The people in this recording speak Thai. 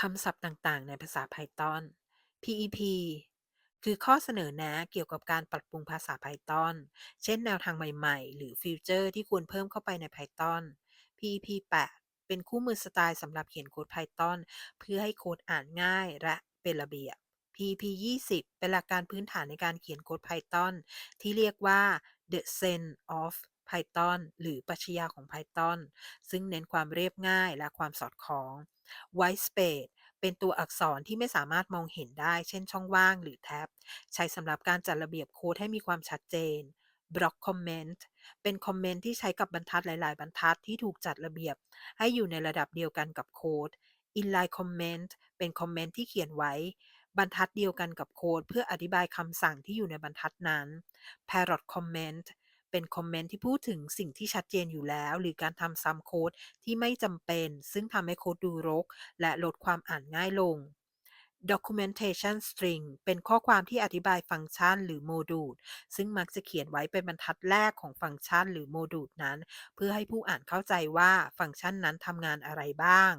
คำศัพท์ต่างๆ ในภาษา Python PEP คือข้อเสนอแนะเกี่ยวกับการปรับปรุงภาษา Python เช่นแนวทางใหม่ๆ หรือฟีเจอร์ที่ควรเพิ่มเข้าไปใน Python PEP 8 เป็นคู่มือสไตล์สำหรับเขียนโค้ด Python เพื่อให้โค้ดอ่านง่ายและเป็นระเบียบ PEP 20 เป็นหลักการพื้นฐานในการเขียนโค้ด Python ที่เรียกว่า The Zen of Python หรือปรัชญาของ Python ซึ่งเน้นความเรียบง่ายและความสอดคล้อง White Space เป็นตัวอักษรที่ไม่สามารถมองเห็นได้ เช่นช่องว่างหรือแท็บ ใช้สำหรับการจัดระเบียบโค้ดให้มีความชัดเจน Block Comment เป็นคอมเมนต์ที่ใช้กับบรรทัดหลาย ๆ บรรทัดที่ถูกจัดระเบียบ ให้อยู่ในระดับเดียวกันกับโค้ด Inline Comment เป็นคอมเมนต์ที่เขียนไว้บรรทัดเดียวกันกับโค้ดเพื่ออธิบายคำสั่งที่อยู่ในบรรทัดนั้น Parrot Comment เป็นคอมเมนต์ที่พูดถึงสิ่งที่ชัดเจนอยู่แล้ว หรือการทำซ้ำโค้ดที่ไม่จำเป็น ซึ่งทำให้โค้ดดูรก และลดความอ่านง่ายลง Documentation String เป็นข้อความที่อธิบายฟังก์ชันหรือโมดูล ซึ่งมักจะเขียนไว้เป็นบรรทัดแรกของฟังก์ชันหรือโมดูลนั้น เพื่อให้ผู้อ่านเข้าใจว่าฟังก์ชันนั้นทำงานอะไรบ้าง